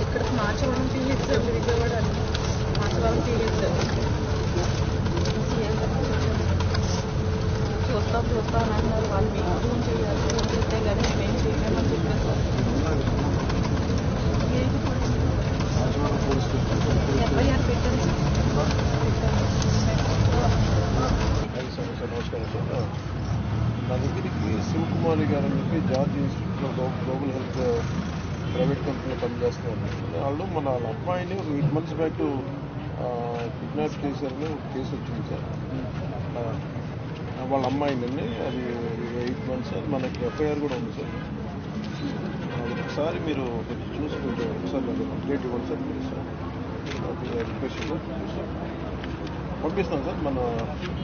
ఇక్కడ మార్చవరం తీయలేదు సార్ విజయవాడ మార్చవరం తీయలేదు చెప్పారు సార్ రాజమండ్రి పోలీసులు ఎఫ్ఐఆర్ పెట్టాను సార్ ఐదు సంవత్సరాలు నమస్కారం సార్ నా దగ్గరికి శివకుమారి గారు అని చెప్పి జార్జ్ ఇన్స్టిట్యూట్లో గ్లోబల్ హెల్త్ ప్రైవేట్ కంపెనీలో పనిచేస్తున్నారు వాళ్ళు మన వాళ్ళ అమ్మాయిని ఒక ఎయిట్ మంత్స్ బ్యాక్ కిడ్నాప్ చేశారని ఒక కేసు వచ్చింది సార్ ఆ, వాళ్ళ అమ్మాయిందండి అది ఎయిట్ మంత్స్ అది మనకి ఎఫ్ఐఆర్ కూడా ఉంది సార్. ఒకసారి మీరు చూసుకుంటే ఒకసారి నాకు అప్డేట్ ఇవ్వండి sir please sir. Request sir పంపిస్తాను సార్ మన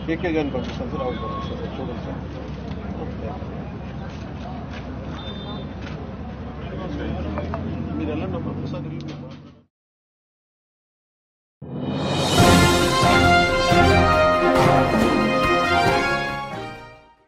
కేకే గారిని పంపిస్తాను సార్ అవును సార్. చూడండి సార్. మీరు వెళ్ళండి ఒకసారి